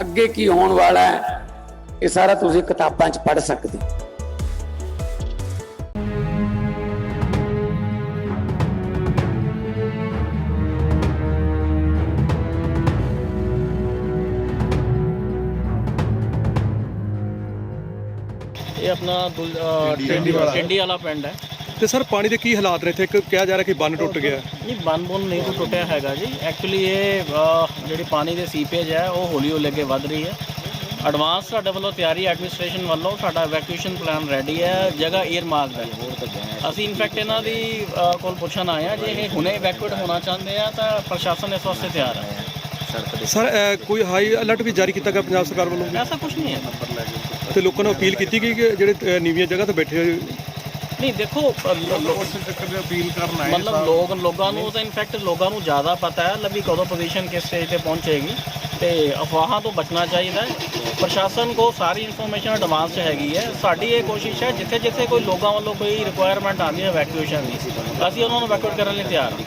ਅੱਗੇ ਕੀ ਹੋਣ ਵਾਲਾ ਹੈ ਇਹ ਸਾਰਾ ਤੁਸੀਂ ਕਿਤਾਬਾਂ 'ਚ ਪੜ੍ਹ ਸਕਦੇ ਹੋ। ਇਹ ਆਪਣਾ ਟਿੰਡੀ ਵਾਲਾ ਪਿੰਡ ਹੈ। ਤੇ ਸਰ ਪਾਣੀ ਦੇ ਕੀ ਹਾਲਾਤ ਨੇ ਇੱਥੇ? ਇੱਕ ਕਿਹਾ ਜਾ ਰਿਹਾ ਕਿ ਬੰਨ ਟੁੱਟ ਗਿਆ। ਨਹੀਂ ਬੰਨ ਬੁੰਨ ਨਹੀਂ ਟੁੱਟਿਆ ਹੈਗਾ ਜੀ। ਐਕਚੁਅਲੀ ਇਹ ਅਹ, ਜਿਹੜੀ ਪਾਣੀ ਦੇ ਸੀਪੇਜ ਹੈ ਉਹ ਹੌਲੀ ਹੌਲੀ ਅੱਗੇ ਵੱਧ ਰਹੀ ਹੈ। ਐਡਵਾਂਸ ਸਾਡੇ ਵੱਲੋਂ ਤਿਆਰੀ ਐਡਮਿਨਿਸਟ੍ਰੇਸ਼ਨ ਵੱਲੋਂ ਸਾਡਾ ਇਵੈਕੂਏਸ਼ਨ ਪਲਾਨ ਰੈਡੀ ਹੈ ਜਗ੍ਹਾ ਏਅਰ ਮਾਰਕ ਹੈ ਅਸੀਂ ਇਨਫੈਕਟ ਇਹਨਾਂ ਦੀ ਅਹ, ਕੋਲ ਪੁੱਛਣ ਆਏ ਆ ਜੇ ਇਹ ਹੁਣੇ ਇਵੈਕੂਏਟ ਹੋਣਾ ਚਾਹੁੰਦੇ ਆ ਤਾਂ ਪ੍ਰਸ਼ਾਸਨ ਇਸ ਵਾਸਤੇ ਤਿਆਰ ਹੈ। ਸਰ ਅਹ, ਕੋਈ ਹਾਈ ਅਲਰਟ ਵੀ ਜਾਰੀ ਕੀਤਾ ਗਿਆ ਪੰਜਾਬ ਸਰਕਾਰ ਵੱਲੋਂ? ਐਸਾ ਕੁਝ ਨਹੀਂ ਹੈ। ਤੇ ਲੋਕਾਂ ਨੂੰ ਅਪੀਲ ਕੀਤੀ ਗਈ ਕਿ ਜਿਹੜੇ ਅਹ, ਨੀਵੀਆਂ ਜਗ੍ਹਾ ਤੇ ਬੈਠੇ ਹੋਏ ਨਹੀਂ ਦੇਖੋ ਅ, ਲੋ- ਲੋ- ਮਤਲਬ ਲੋਕ ਲੋਕਾਂ ਨੂੰ ਤਾਂ ਇਨਫੈਕਟ ਲੋਕਾਂ ਨੂੰ ਜ਼ਿਆਦਾ ਪਤਾ ਹੈ ਲੱਭੀ ਕਦੋਂ ਪੋਜੀਸ਼ਨ ਕਿਸ ਸਟੇਜ ਤੇ ਪਹੁੰਚੇਗੀ। ਤੇ ਅਫਵਾਹਾਂ ਤੋਂ ਬਚਣਾ ਚਾਹੀਦਾ ਹੈ। ਪ੍ਰਸ਼ਾਸਨ ਕੋ ਸਾਰੀ ਇਨਫੋਰਮੇਸ਼ਨ ਐਡਵਾਂਸ 'ਚ ਹੈਗੀ ਹੈ। ਸਾਡੀ ਇਹ ਕੋਸ਼ਿਸ਼ ਹੈ ਜਿੱਥੇ ਜਿੱਥੇ ਕੋਈ ਲੋਕਾਂ ਵੱਲੋਂ ਕੋਈ ਰਿਕੁਆਇਰਮੈਂਟ ਆਉਂਦੀ ਹੈ ਵੈਕੂਏਸ਼ਨ ਦੀ ਅਸੀਂ ਉਹਨਾਂ ਨੂੰ ਵੈਕੂਏਟ ਕਰਨ ਲਈ ਤਿਆਰ ਹਾਂ।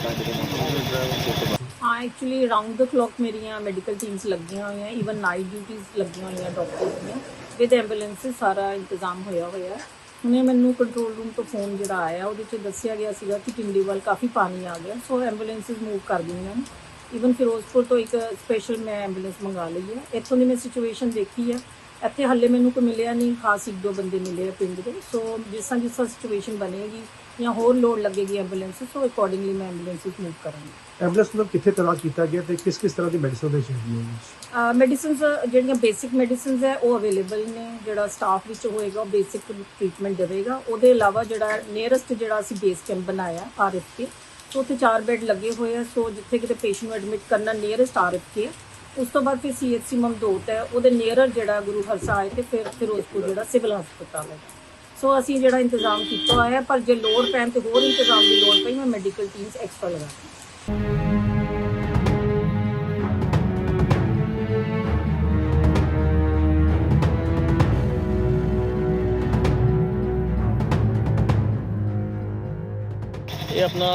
ਹਾਂ ਐਕਚੁਅਲੀ ਰਾਉਂਡ ਦ ਕਲੌਕ ਮੇਰੀਆਂ ਮੈਡੀਕਲ ਟੀਮਸ ਲੱਗੀਆਂ ਹੋਈਆਂ ਈਵਨ ਨਾਈਟ ਡਿਊਟੀਆਂ ਲੱਗੀਆਂ ਹੋਈਆਂ ਡਾਕਟਰਸ ਦੀਆਂ। ਵਿਦ ਐਂਬੂਲੈਂਸਿਸ ਸਾਰਾ ਇੰਤਜ਼ਾਮ ਹੋਇਆ ਹੋਇਆ ਹੈ। ਹੁਣੇ ਮੈਨੂੰ ਕੰਟਰੋਲ ਰੂਮ ਤੋਂ ਫੋਨ ਜਿਹੜਾ ਆਇਆ, ਉਹਦੇ 'ਚ ਦੱਸਿਆ ਗਿਆ ਸੀਗਾ ਕਿ ਟਿੰਡੀਵਾਲ ਕਾਫੀ ਪਾਣੀ ਆ ਗਿਆ। ਸੋ ਐਂਬੂਲੈਂਸਿਸ ਮੂਵ ਕਰ ਦਿੰਦੀਆਂ ਨੇ। ਈਵਨ ਫਿਰੋਜ਼ਪੁਰ ਤੋਂ ਇੱਕ ਸਪੈਸ਼ਲ ਮੈਂ ਐਂਬੂਲੈਂਸ ਮੰਗਾ ਲਈ ਹੈ। ਇੱਥੋਂ ਦੀ ਮੈਂ ਸਿਚੁਏਸ਼ਨ ਦੇਖੀ ਹੈ ਇੱਥੇ ਹੱਲੇ ਮੈਨੂੰ ਕੋਈ ਮਿਲਿਆ ਨਹੀਂ। ਖਾਸ ਇੱਕ ਦੋ ਬੰਦੇ ਮਿਲੇ ਆ ਪਿੰਡ ਦੇ। ਸੋ ਜਿਸ ਤਰ੍ਹਾਂ ਜਿਸ ਤਰ੍ਹਾਂ ਸਿਚੁਏਸ਼ਨ ਬਣੇਗੀ ਜਾਂ ਹੋਰ ਲੋਡ ਲੱਗੇਗੀ ਐਂਬੂਲੈਂਸ ਸੋ ਅਕੋਰਡਿੰਗਲੀ ਮੈਂ ਐਂਬੂਲੈਂਸਿਸ ਮੂਵ ਕਰਾਂਗੀ। ਐਂਬੂਲੈਂਸ ਨੂੰ ਕਿੱਥੇ ਤੈਨਾਤ ਕੀਤਾ ਗਿਆ ਤੇ ਕਿਸ ਕਿਸ ਤਰ੍ਹਾਂ ਦੀ ਮੈਡੀਸਨ ਦੇ ਚਾਹੀਦੀ ਹੈ ਮੈਡੀਸਿਨਸ ਜਿਹੜੀਆਂ ਬੇਸਿਕ ਮੈਡੀਸਿਨਸ ਹੈ, ਉਹ ਅਵੇਲੇਬਲ ਨੇ। ਜਿਹੜਾ ਸਟਾਫ ਵਿੱਚ ਹੋਏਗਾ, ਉਹ ਬੇਸਿਕ ਟ੍ਰੀਟਮੈਂਟ ਦੇਵੇਗਾ। ਉਹਦੇ ਇਲਾਵਾ ਜਿਹੜਾ ਨੀਅਰੈਸਟ ਜਿਹੜਾ ਅਸੀਂ ਬੇਸ ਕੈਂਪ ਬਣਾਇਆ ਆਰਐਫਕੇ ਸੋ ਉੱਥੇ ਚਾਰ ਬੈੱਡ ਲੱਗੇ ਹੋਏ ਆ। ਸੋ ਜਿੱਥੇ ਕਿਤੇ ਪੇਸ਼ੈਂਟ ਨੂੰ ਐਡਮਿਟ ਕਰਨਾ ਨੀਅਰੈਸਟ ਆਰਐਫਕੇ ਹੈ ਉਸ ਤੋਂ ਬਾਅਦ ਫਿਰ ਸੀਐਚਸੀ ਮਮਦੋਟ ਹੈ। ਉਹਦੇ ਨੀਅਰਰ ਜਿਹੜਾ ਗੁਰੂ ਹਰਸਾ ਹੈ ਤੇ ਫਿਰ ਫਿਰੋਜ਼ਪੁਰ ਜਿਹੜਾ ਸਿਵਲ ਹਸਪਤਾਲ ਹੈ। ਸੋ ਅਸੀਂ ਜਿਹੜਾ ਇੰਤਜ਼ਾਮ ਕੀਤਾ ਹੋਇਆ ਪਰ ਜੇ ਲੋੜ ਪੈਣ ਤੇ ਹੋਰ ਇੰਤਜ਼ਾਮ ਦੀ ਲੋੜ ਪਈ, ਮੈਂ ਮੈਡੀਕਲ ਟੀਮਸ ਐਕਸਟਰਾ ਲਗਾ ਇਹ ਆਪਣਾ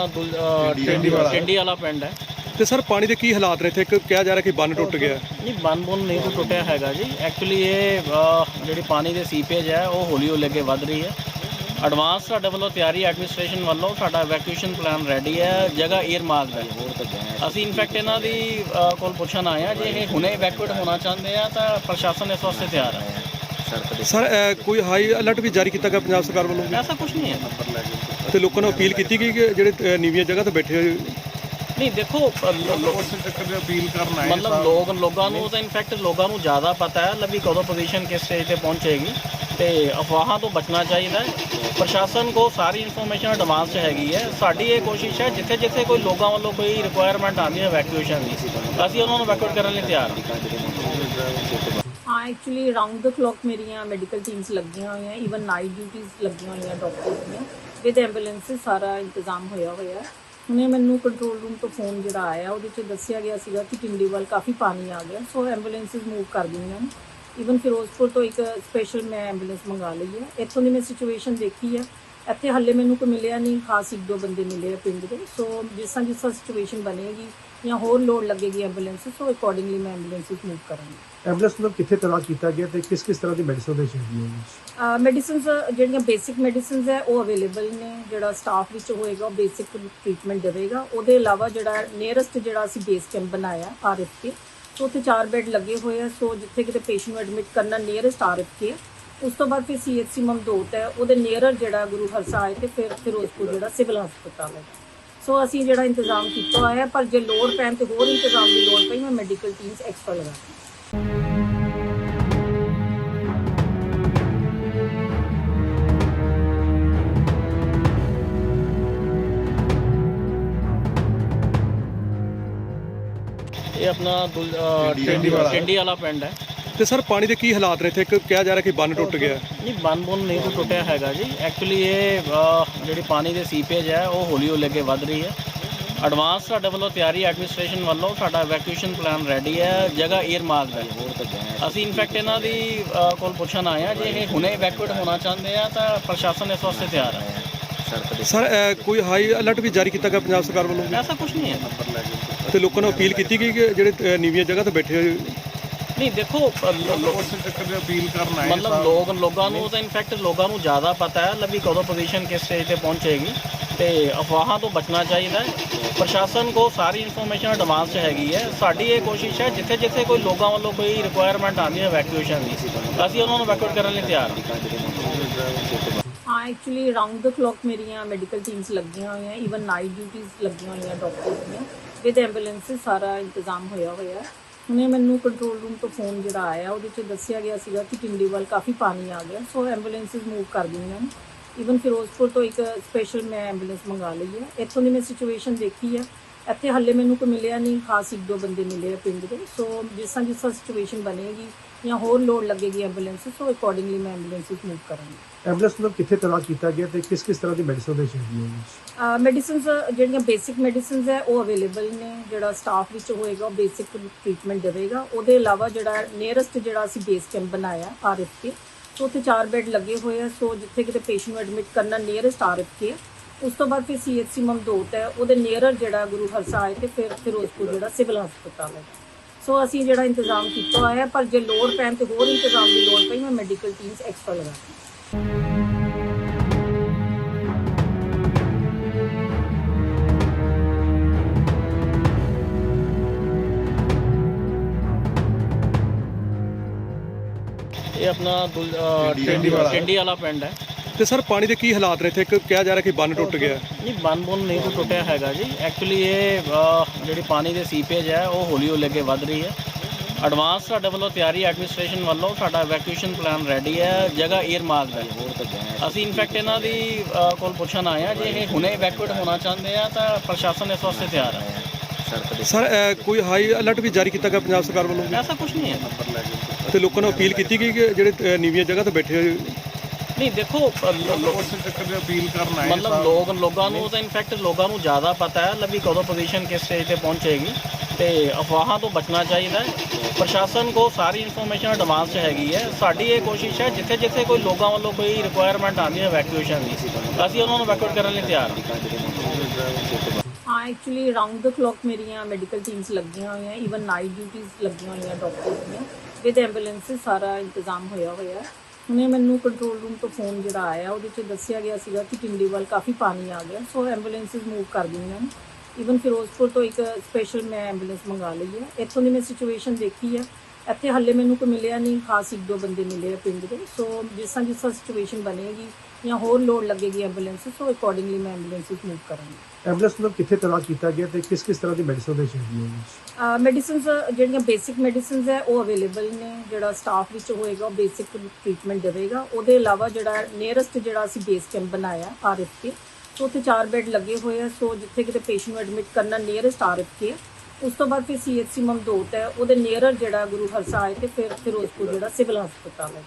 ਦੁਲ- ਅਹ, ਟਿੰਡੀ ਟਿੰਡੀ ਵਾਲਾ। ਪਿੰਡ ਹੈ। ਤੇ ਸਰ ਪਾਣੀ ਦੇ ਕੀ ਹਾਲਾਤ ਨੇ ਇੱਥੇ? ਇੱਕ ਕਿਹਾ ਜਾ ਰਿਹਾ ਕਿ ਬੰਨ ਟੁੱਟ ਗਿਆ। ਨਹੀਂ ਬੰਨ ਬੁੰਨ ਨਹੀਂ ਟੁੱਟਿਆ ਹੈਗਾ ਜੀ। ਐਕਚੁਅਲੀ ਇਹ ਅਹ, ਜਿਹੜੀ ਪਾਣੀ ਦੇ ਸੀਪੇਜ ਹੈ ਉਹ ਹੌਲੀ ਹੌਲੀ ਅੱਗੇ ਵੱਧ ਰਹੀ ਹੈ। ਐਡਵਾਂਸ ਸਾਡੇ ਵੱਲੋਂ ਤਿਆਰੀ ਐਡਮਿਨਿਸਟ੍ਰੇਸ਼ਨ ਵੱਲੋਂ ਸਾਡਾ ਇਵੈਕੂਏਸ਼ਨ ਪਲਾਨ ਰੈਡੀ ਹੈ ਜਗ੍ਹਾ ਏਅਰ ਮਾਰਕ ਹੈ ਅਸੀਂ ਇਨਫੈਕਟ ਇਹਨਾਂ ਦੀ ਕੋਲ ਪੁੱਛਣ ਆਏ ਆ ਜੇ ਇਹ ਹੁਣੇ ਇਵੈਕੂਏਟ ਹੋਣਾ ਚਾਹੁੰਦੇ ਆ ਤਾਂ ਪ੍ਰਸ਼ਾਸਨ ਇਸ ਵਾਸਤੇ ਤਿਆਰ ਹੈ। ਸਰ ਅਹ, ਕੋਈ ਹਾਈ ਅਲਰਟ ਵੀ ਜਾਰੀ ਕੀਤਾ ਗਿਆ ਪੰਜਾਬ ਸਰਕਾਰ ਵੱਲੋਂ ਐਸਾ ਕੁਝ ਨਹੀਂ ਹੈ। ਤੇ ਲੋਕਾਂ ਨੂੰ ਅਪੀਲ ਕੀਤੀ ਗਈ ਕਿ ਜਿਹੜੇ ਅਹ, ਨੀਵੀਆਂ ਜਗ੍ਹਾ ਤੇ ਬੈਠੇ ਹੋਏ? ਨਹੀਂ ਦੇਖੋ ਅ, ਲੋ- ਲੋ- ਮਤਲਬ ਲੋਕ ਲੋਕਾਂ ਨੂੰ ਤਾਂ ਇਨਫੈਕਟ ਲੋਕਾਂ ਨੂੰ ਜ਼ਿਆਦਾ ਪਤਾ ਹੈ ਲੱਭੀ ਕਦੋਂ ਪੋਜੀਸ਼ਨ ਕਿਸ ਸਟੇਜ ਤੇ ਪਹੁੰਚੇਗੀ। ਤੇ ਅਫਵਾਹਾਂ ਤੋਂ ਬਚਣਾ ਚਾਹੀਦਾ ਹੈ। ਪ੍ਰਸ਼ਾਸਨ ਕੋ ਸਾਰੀ ਇਨਫੋਰਮੇਸ਼ਨ ਐਡਵਾਂਸ 'ਚ ਹੈਗੀ ਹੈ। ਸਾਡੀ ਇਹ ਕੋਸ਼ਿਸ਼ ਹੈ ਜਿੱਥੇ ਜਿੱਥੇ ਕੋਈ ਲੋਕਾਂ ਵੱਲੋਂ ਕੋਈ ਰਿਕੁਆਇਰਮੈਂਟ ਆਉਂਦੀ ਹੈ ਵੈਕੂਏਸ਼ਨ ਦੀ, ਅਸੀਂ ਉਹਨਾਂ ਨੂੰ ਵੈਕੂਏਟ ਕਰਨ ਲਈ ਤਿਆਰ ਹਾਂ। ਹਾਂ ਐਕਚੁਅਲੀ ਰਾਉਂਡ ਦ ਕਲੌਕ ਮੇਰੀਆਂ ਮੈਡੀਕਲ ਟੀਮਸ ਲੱਗੀਆਂ ਹੋਈਆਂ ਈਵਨ ਨਾਈਟ ਡਿਊਟੀਆਂ ਲੱਗੀਆਂ ਹੋਈਆਂ ਡਾਕਟਰਸ ਦੀਆਂ। ਵਿਦ ਐਂਬੂਲੈਂਸਿਸ ਸਾਰਾ ਇੰਤਜ਼ਾਮ ਹੋਇਆ ਹੋਇਆ ਹੈ। ਹੁਣੇ ਮੈਨੂੰ ਕੰਟਰੋਲ ਰੂਮ ਤੋਂ ਫੋਨ ਜਿਹੜਾ ਆਇਆ, ਉਹਦੇ 'ਚ ਦੱਸਿਆ ਗਿਆ ਸੀਗਾ ਕਿ ਟਿੰਡੀਵਾਲ ਕਾਫੀ ਪਾਣੀ ਆ ਗਿਆ ਸੋ ਐਂਬੂਲੈਂਸਿਸ ਮੂਵ ਕਰ ਦਿੰਦੀਆਂ ਨੇ। ਈਵਨ ਫਿਰੋਜ਼ਪੁਰ ਤੋਂ ਇੱਕ ਸਪੈਸ਼ਲ ਮੈਂ ਐਂਬੂਲੈਂਸ ਮੰਗਾ ਲਈ ਹੈ। ਇੱਥੋਂ ਦੀ ਮੈਂ ਸਿਚੁਏਸ਼ਨ ਦੇਖੀ ਹੈ ਇੱਥੇ ਹੱਲੇ ਮੈਨੂੰ ਕੋਈ ਮਿਲਿਆ ਨਹੀਂ। ਖਾਸ ਇੱਕ ਦੋ ਬੰਦੇ ਮਿਲੇ ਆ ਪਿੰਡ ਦੇ। ਸੋ ਜਿਸ ਤਰ੍ਹਾਂ ਜਿਸ ਤਰ੍ਹਾਂ ਸਿਚੁਏਸ਼ਨ ਬਣੇਗੀ ਜਾਂ ਹੋਰ ਲੋਡ ਲੱਗੇਗੀ ਐਂਬੂਲੈਂਸ ਸੋ ਅਕੋਰਡਿੰਗਲੀ ਮੈਂ ਐਂਬੂਲੈਂਸ ਮੂਵ ਕਰਾਂਗੀ। ਐਂਬੂਲੈਂਸ ਨੂੰ ਕਿੱਥੇ ਤੈਨਾਤ ਕੀਤਾ ਗਿਆ ਤੇ ਕਿਸ ਕਿਸ ਤਰ੍ਹਾਂ ਦੀ ਮੈਡੀਸਨ ਦੇ ਚਾਹੀਦੀ ਹੈ? ਮੈਡੀਸਿਨਸ ਜਿਹੜੀਆਂ ਬੇਸਿਕ ਮੈਡੀਸਿਨਸ ਹੈ ਉਹ ਅਵੇਲੇਬਲ ਨੇ। ਜਿਹੜਾ ਸਟਾਫ ਵਿੱਚ ਹੋਏਗਾ ਉਹ ਬੇਸਿਕ ਟ੍ਰੀਟਮੈਂਟ ਦੇਵੇਗਾ। ਉਹਦੇ ਇਲਾਵਾ ਜਿਹੜਾ ਨੀਅਰੈਸਟ ਜਿਹੜਾ ਅਸੀਂ ਬੇਸ ਕੈਂਪ ਬਣਾਇਆ ਆਰਐਫਕੇ ਸੋ ਉੱਥੇ ਚਾਰ ਬੈੱਡ ਲੱਗੇ ਹੋਏ ਆ, ਸੋ ਜਿੱਥੇ ਕਿਤੇ ਪੇਸ਼ੈਂਟ ਨੂੰ ਐਡਮਿਟ ਕਰਨਾ ਨੀਅਰੈਸਟ ਆਰਐਫਕੇ ਕੇ ਉਸ ਤੋਂ ਬਾਅਦ ਫਿਰ ਸੀਐਚਸੀ ਮਮਦੋਤ ਹੈ, ਉਹਦੇ ਨੀਅਰਰ ਜਿਹੜਾ ਗੁਰੂ ਹਰਸਾ ਹੈ ਤੇ ਫਿਰ ਫਿਰੋਜ਼ਪੁਰ ਜਿਹੜਾ ਸਿਵਲ ਹਸਪਤਾਲ ਹੈ। ਸੋ ਅਸੀਂ ਜਿਹੜਾ ਇੰਤਜ਼ਾਮ ਕੀਤਾ ਹੋਇਆ ਪਰ ਜੇ ਲੋੜ ਪੈਣ ਤੇ ਹੋਰ ਇੰਤਜ਼ਾਮ ਦੀ ਲੋੜ ਪਈ, ਮੈਂ ਮੈਡੀਕਲ ਟੀਮਸ ਐਕਸਟਰਾ ਲਗਾ ਆਪਣਾ ਦੁਲ- ਅਹ ਟਿੰਡੀ ਟਿੰਡੀ ਵਾਲਾ। ਪਿੰਡ ਹੈ। ਤੇ ਸਰ ਪਾਣੀ ਦੇ ਕੀ ਹਾਲਾਤ ਨੇ? ਇੱਥੇ ਇੱਕ ਕਿਹਾ ਜਾ ਰਿਹਾ ਕਿ ਬੰਨ ਟੁੱਟ ਗਿਆ। ਨਹੀਂ ਬੰਨ ਬੁੰਨ ਨਹੀਂ ਟੁੱਟਿਆ ਹੈਗਾ ਜੀ। ਐਕਚੁਅਲੀ ਇਹ ਜਿਹੜੀ ਪਾਣੀ ਦੇ ਸੀਪੇਜ ਹੈ ਉਹ ਹੌਲੀ ਹੌਲੀ ਅੱਗੇ ਵੱਧ ਰਹੀ ਹੈ। ਐਡਵਾਂਸ ਸਾਡੇ ਵੱਲੋਂ ਤਿਆਰੀ ਐਡਮਿਨਿਸਟ੍ਰੇਸ਼ਨ ਵੱਲੋਂ ਸਾਡਾ ਇਵੈਕੂਏਸ਼ਨ ਪਲਾਨ ਰੈਡੀ ਹੈ। ਜਗ੍ਹਾ ਏਅਰ ਮਾਰਕ ਹੈ। ਅਸੀਂ ਇਨਫੈਕਟ ਇਹਨਾਂ ਦੀ ਕੋਲ ਪੁੱਛਣ ਆਏ ਆ ਜੇ ਇਹ ਹੁਣੇ ਇਵੈਕੂਏਟ ਹੋਣਾ ਚਾਹੁੰਦੇ ਆ ਤਾਂ ਪ੍ਰਸ਼ਾਸਨ ਇਸ ਵਾਸਤੇ ਤਿਆਰ ਹੈ। ਸਰ ਅ, ਕੋਈ ਹਾਈ ਅਲਰਟ ਵੀ ਜਾਰੀ ਕੀਤਾ ਗਿਆ ਪੰਜਾਬ ਸਰਕਾਰ ਵੱਲੋਂ? ਐਸਾ ਕੁਝ ਨਹੀਂ ਹੈ। ਤੇ ਲੋਕਾਂ ਨੂੰ ਅਪੀਲ ਕੀਤੀ ਗਈ ਕਿ ਜਿਹੜੇ ਅ, ਨੀਵੀਆਂ ਜਗ੍ਹਾ ਤੇ ਬੈਠੇ ਹੋਏ ਨਹੀਂ ਦੇਖੋ ਅਹ, ਲੋ- ਲੋ- ਮਤਲਬ ਲੋਕ ਲੋਕਾਂ ਨੂੰ ਤਾਂ ਇਨਫੈਕਟ ਲੋਕਾਂ ਨੂੰ ਜ਼ਿਆਦਾ ਪਤਾ ਹੈ ਲਵੀ ਕਦੋਂ ਪੋਜੀਸ਼ਨ ਕਿਸ ਸਟੇਜ ਤੇ ਪਹੁੰਚੇਗੀ। ਤੇ ਅਫਵਾਹਾਂ ਤੋਂ ਬਚਣਾ ਚਾਹੀਦਾ ਹੈ। ਪ੍ਰਸ਼ਾਸਨ ਕੋ ਸਾਰੀ ਇਨਫੋਰਮੇਸ਼ਨ ਐਡਵਾਂਸ 'ਚ ਹੈਗੀ ਹੈ। ਸਾਡੀ ਇਹ ਕੋਸ਼ਿਸ਼ ਹੈ ਜਿੱਥੇ ਜਿੱਥੇ ਕੋਈ ਲੋਕਾਂ ਵੱਲੋਂ ਕੋਈ ਰਿਕੁਆਇਰਮੈਂਟ ਆਉਂਦੀ ਹੈ ਵੈਕੂਏਸ਼ਨ ਦੀ ਅਸੀਂ ਉਹਨਾਂ ਨੂੰ ਵੈਕੂਏਟ ਕਰਨ ਲਈ ਤਿਆਰ ਹਾਂ। ਹਾਂ ਐਕਚੁਅਲੀ ਰਾਉਂਡ ਦ ਕਲੌਕ ਮੇਰੀਆਂ ਮੈਡੀਕਲ ਟੀਮਸ ਲੱਗੀਆਂ ਹੋਈਆਂ ਇਵਨ ਨਾਈਟ ਡਿਊਟੀਆਂ ਲੱਗੀਆਂ ਹੋਈਆਂ ਡਾਕਟਰਸ ਦੀਆਂ। ਵਿਦ ਐਂਬੂਲੈਂਸ ਸਾਰਾ ਇੰਤਜ਼ਾਮ ਹੋਇਆ ਹੋਇਆ ਹੈ। ਹੁਣੇ ਮੈਨੂੰ ਕੰਟਰੋਲ ਰੂਮ ਤੋਂ ਫੋਨ ਜਿਹੜਾ ਆਇਆ, ਉਹਦੇ 'ਚ ਦੱਸਿਆ ਗਿਆ ਸੀਗਾ ਕਿ ਟਿੰਡੀਵਾਲ ਕਾਫੀ ਪਾਣੀ ਆ ਗਿਆ। ਸੋ ਐਂਬੂਲੈਂਸਸ ਮੂਵ ਕਰ ਗਈਆਂ ਨੇ। ਇਵਨ ਫਿਰੋਜ਼ਪੁਰ ਤੋਂ ਇੱਕ ਸਪੈਸ਼ਲ ਮੈਂ ਐਂਬੂਲੈਂਸ ਮੰਗਾ ਲਈ ਹੈ। ਇੱਥੋਂ ਦੀ ਮੈਂ ਸਿਚੁਏਸ਼ਨ ਦੇਖੀ ਹੈ। ਇੱਥੇ ਹੱਲੇ ਮੈਨੂੰ ਕੋਈ ਮਿਲਿਆ ਨਹੀਂ। ਖਾਸ ਇੱਕ ਦੋ ਬੰਦੇ ਮਿਲੇ ਆ ਪਿੰਡ ਦੇ। ਸੋ ਜਿਸ ਤਰ੍ਹਾਂ ਜਿਸ ਤਰ੍ਹਾਂ ਸਿਚੁਏਸ਼ਨ ਬਣੇਗੀ ਜਾਂ ਹੋਰ ਲੋਡ ਲੱਗੇਗੀ ਐਂਬੂਲੈਂਸ ਸੋ ਅਕੋਰਡਿੰਗਲੀ ਮੈਂ ਐਂਬੂਲੈਂਸ ਮੂਵ ਕਰਾਂਗੀ। ਐਂਬੂਲੈਂਸ ਨੂੰ ਕਿੱਥੇ ਤੈਨਾਤ ਕੀਤਾ ਗਿਆ ਤੇ ਕਿਸ ਕਿਸ ਤਰ੍ਹਾਂ ਦੀ ਮੈਡੀਸਨ ਦੇ ਚਾਹੀਦੀ ਹੈ? ਮੈਡੀਸਿਨਸ ਜਿਹੜੀਆਂ ਬੇਸਿਕ ਮੈਡੀਸਿਨਸ ਹੈ ਉਹ ਅਵੇਲੇਬਲ ਨੇ। ਜਿਹੜਾ ਸਟਾਫ ਵਿੱਚ ਹੋਏਗਾ ਉਹ ਬੇਸਿਕ ਟ੍ਰੀਟਮੈਂਟ ਦੇਵੇਗਾ। ਉਹਦੇ ਇਲਾਵਾ ਜਿਹੜਾ ਨੀਅਰੈਸਟ ਜਿਹੜਾ ਅਸੀਂ ਬੇਸ ਕੈਂਪ ਬਣਾਇਆ ਆਰਐਫਕੇ ਸੋ ਉੱਥੇ ਚਾਰ ਬੈੱਡ ਲੱਗੇ ਹੋਏ ਆ। ਸੋ ਜਿੱਥੇ ਕਿਤੇ ਪੇਸ਼ੈਂਟ ਨੂੰ ਐਡਮਿਟ ਕਰਨਾ ਨੀਅਰੈਸਟ ਆਰਐਫਕੇ ਹੈ ਉਸ ਤੋਂ ਬਾਅਦ ਫਿਰ ਸੀਐਚਸੀ ਮਮਦੋਟ ਹੈ ਉਹਦੇ ਨੀਅਰਰ ਜਿਹੜਾ ਗੁਰੂ ਹਰਸਾ ਹੈ ਤੇ ਫਿਰ ਫਿਰੋਜ਼ਪੁਰ ਜਿਹੜਾ ਸਿਵਲ ਹਸਪਤਾਲ ਹੈ। ਸੋ ਅਸੀਂ ਜਿਹੜਾ ਇੰਤਜ਼ਾਮ ਕੀਤਾ ਹੋਇਆ ਹੈ, ਪਰ ਜੇ ਲੋੜ ਪੈਣ ਤੇ ਹੋਰ ਇੰਤਜ਼ਾਮ ਦੀ ਲੋੜ ਪਈ ਮੈਂ ਮੈਡੀਕਲ ਟੀਮਸ ਐਕਸਟਰਾ ਲਗਾ ਇਹ ਆਪਣਾ ਟਿੰਡੀ ਵਾਲਾ ਪਿੰਡ ਹੈ। ਤੇ ਸਰ ਪਾਣੀ ਦੇ ਕੀ ਹਾਲਾਤ ਨੇ ਇੱਥੇ? ਇੱਕ ਕਿਹਾ ਜਾ ਰਿਹਾ ਕਿ ਬੰਨ ਟੁੱਟ ਗਿਆ। ਨਹੀਂ ਬੰਨ ਬੁੰਨ ਨਹੀਂ ਕੋਈ ਟੁੱਟਿਆ ਹੈਗਾ ਜੀ। ਐਕਚੁਅਲੀ ਇਹ ਅਹ, ਜਿਹੜੀ ਪਾਣੀ ਦੇ ਸੀਪੇਜ ਹੈ ਉਹ ਹੌਲੀ ਹੌਲੀ ਅੱਗੇ ਵੱਧ ਰਹੀ ਹੈ। ਐਡਵਾਂਸ ਸਾਡੇ ਵੱਲੋਂ ਤਿਆਰੀ ਐਡਮਿਨਿਸਟ੍ਰੇਸ਼ਨ ਵੱਲੋਂ ਸਾਡਾ ਇਵੈਕੂਏਸ਼ਨ ਪਲਾਨ ਰੈਡੀ ਹੈ ਜਗ੍ਹਾ ਏਅਰ ਮਾਰਕ ਹੈ। ਅਸੀਂ ਇਨਫੈਕਟ ਇਹਨਾਂ ਦੀ ਅਹ, ਕੋਲ ਪੁੱਛਣ ਆਏ ਆ ਜੇ ਇਹ ਹੁਣੇ ਇਵੈਕੂਏਟ ਹੋਣਾ ਚਾਹੁੰਦੇ ਆ ਤਾਂ ਪ੍ਰਸ਼ਾਸਨ ਇਸ ਵਾਸਤੇ ਤਿਆਰ ਹੈ। ਸਰ ਕੋਈ ਹਾਈ ਅਲਰਟ ਵੀ ਜਾਰੀ ਕੀਤਾ ਗਿਆ ਪੰਜਾਬ ਸਰਕਾਰ ਵੱਲੋਂ? ਐਸਾ ਕੁਝ ਨਹੀਂ ਹੈ। ਤੇ ਲੋਕਾਂ ਨੂੰ ਅਪੀਲ ਕੀਤੀ ਗਈ ਕਿ ਜਿਹੜੇ ਅ, ਨੀਵੀਆਂ ਜਗ੍ਹਾ ਤੇ ਬੈਠੇ ਹੋਏ ਨਹੀਂ ਦੇਖੋ ਅਹ, ਲੋ- ਲੋ- ਮਤਲਬ ਲੋਕ ਲੋਕਾਂ ਨੂੰ ਤਾਂ ਇਨਫੈਕਟ ਲੋਕਾਂ ਨੂੰ ਜ਼ਿਆਦਾ ਪਤਾ ਹੈ ਲਵੀ ਕਦੋਂ ਪੋਜੀਸ਼ਨ ਕਿਸ ਸਟੇਜ ਤੇ ਪਹੁੰਚੇਗੀ। ਤੇ ਅਫਵਾਹਾਂ ਤੋਂ ਬਚਣਾ ਚਾਹੀਦਾ ਪ੍ਰਸ਼ਾਸਨ ਕੋ ਸਾਰੀ ਇਨਫੋਰਮੇਸ਼ਨ ਐਡਵਾਂਸ 'ਚ ਹੈਗੀ ਹੈ। ਸਾਡੀ ਇਹ ਕੋਸ਼ਿਸ਼ ਹੈ ਜਿੱਥੇ ਜਿੱਥੇ ਕੋਈ ਲੋਕਾਂ ਵੱਲੋਂ ਕੋਈ ਰਿਕੁਆਇਰਮੈਂਟ ਆਉਂਦੀ ਹੈ ਵੈਕੂਏਸ਼ਨ ਦੀ ਅਸੀਂ ਉਹਨਾਂ ਨੂੰ ਵੈਕੂਏਟ ਕਰਨ ਲਈ ਤਿਆਰ ਹਾਂ। ਹਾਂ ਐਕਚੁਅਲੀ ਰਾਉਂਡ ਦ ਕਲੌਕ ਮੇਰੀਆਂ ਮੈਡੀਕਲ ਟੀਮਸ ਲੱਗੀਆਂ ਹੋਈਆਂ ਇਵਨ ਨਾਈਟ ਡਿਊਟੀਆਂ ਲੱਗੀਆਂ ਹੋਈਆਂ ਡਾਕਟਰਸ ਦੀਆਂ। ਵਿਦ ਐਂਬੂਲੈਂਸ ਸਾਰਾ ਇੰਤਜ਼ਾਮ ਹੋਇਆ ਹੋਇਆ ਹੈ। ਹੁਣੇ ਮੈਨੂੰ ਕੰਟਰੋਲ ਰੂਮ ਤੋਂ ਫੋਨ ਜਿਹੜਾ ਆਇਆ, ਉਹਦੇ 'ਚ ਦੱਸਿਆ ਗਿਆ ਸੀਗਾ ਕਿ ਟਿੰਡੀ ਵੱਲ ਕਾਫੀ ਪਾਣੀ ਆ ਗਿਆ। ਸੋ ਐਂਬੂਲੈਂਸਸ ਮੂਵ ਕਰ ਗਈਆਂ ਨੇ। ਇਵਨ ਫਿਰੋਜ਼ਪੁਰ ਤੋਂ ਇੱਕ ਸਪੈਸ਼ਲ ਮੈਂ ਐਂਬੂਲੈਂਸ ਮੰਗਾ ਲਈ ਹੈ। ਇੱਥੋਂ ਦੀ ਮੈਂ ਸਿਚੁਏਸ਼ਨ ਦੇਖੀ ਹੈ ਇੱਥੇ ਹੱਲੇ ਮੈਨੂੰ ਕੋਈ ਮਿਲਿਆ ਨਹੀਂ, ਖਾਸ ਇੱਕ ਦੋ ਬੰਦੇ ਮਿਲੇ ਆ ਪਿੰਡ ਦੇ। ਸੋ ਜਿਸ ਤਰ੍ਹਾਂ ਜਿਸ ਤਰ੍ਹਾਂ ਸਿਚੁਏਸ਼ਨ ਬਣੇਗੀ ਜਾਂ ਹੋਰ ਲੋਡ ਲੱਗੇਗੀ ਐਂਬੂਲੈਂਸ ਸੋ ਅਕੋਰਡਿੰਗਲੀ ਮੈਂ ਐਂਬੂਲੈਂਸ ਮੂਵ ਕਰਾਂਗੀ। ਐਂਬੂਲੈਂਸ ਨੂੰ ਕਿੱਥੇ ਤੈਨਾਤ ਕੀਤਾ ਗਿਆ ਤੇ ਕਿਸ ਕਿਸ ਤਰ੍ਹਾਂ ਦੀ ਮੈਡੀਸਨ ਦੇ ਚਾਹੀਦੀ ਹੈ? ਮੈਡੀਸਿਨਸ ਜਿਹੜੀਆਂ ਬੇਸਿਕ ਮੈਡੀਸਿਨਸ ਹੈ ਉਹ ਅਵੇਲੇਬਲ ਨੇ। ਜਿਹੜਾ ਸਟਾਫ ਵਿੱਚ ਹੋਏਗਾ ਉਹ ਬੇਸਿਕ ਟ੍ਰੀਟਮੈਂਟ ਦੇਵੇਗਾ। ਉਹਦੇ ਇਲਾਵਾ ਜਿਹੜਾ ਨੀਅਰੈਸਟ ਜਿਹੜਾ ਅਸੀਂ ਬੇਸ ਕੈਂਪ ਬਣਾਇਆ ਆਰਐਫਕੇ ਸੋ ਉੱਥੇ ਚਾਰ ਬੈੱਡ ਲੱਗੇ ਹੋਏ ਆ। ਸੋ ਜਿੱਥੇ ਕਿਤੇ ਪੇਸ਼ੈਂਟ ਨੂੰ ਐਡਮਿਟ ਕਰਨਾ ਨੀਅਰੈਸਟ ਆਰਐਫਕੇ ਹੈ ਉਸ ਤੋਂ ਬਾਅਦ ਫਿਰ ਸੀਐਚਸੀ ਮਮਦੋਟ ਹੈ ਉਹਦੇ ਨੀਅਰਰ ਜਿਹੜਾ ਗੁਰੂ ਹਰਸਾ ਹੈ ਤੇ ਫਿਰ ਫਿਰੋਜ਼ਪੁਰ ਜਿਹੜਾ ਸਿਵਲ ਹਸਪਤਾਲ ਹੈ।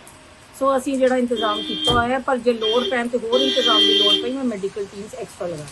ਸੋ ਅਸੀਂ ਜਿਹੜਾ ਇੰਤਜ਼ਾਮ ਕੀਤਾ ਹੋਇਆ ਪਰ ਜੇ ਲੋੜ ਪੈਣ ਤੇ ਹੋਰ ਇੰਤਜ਼ਾਮ ਦੀ ਲੋੜ ਪਈ, ਮੈਂ ਮੈਡੀਕਲ ਟੀਮਸ ਐਕਸਟਰਾ ਲਗਾ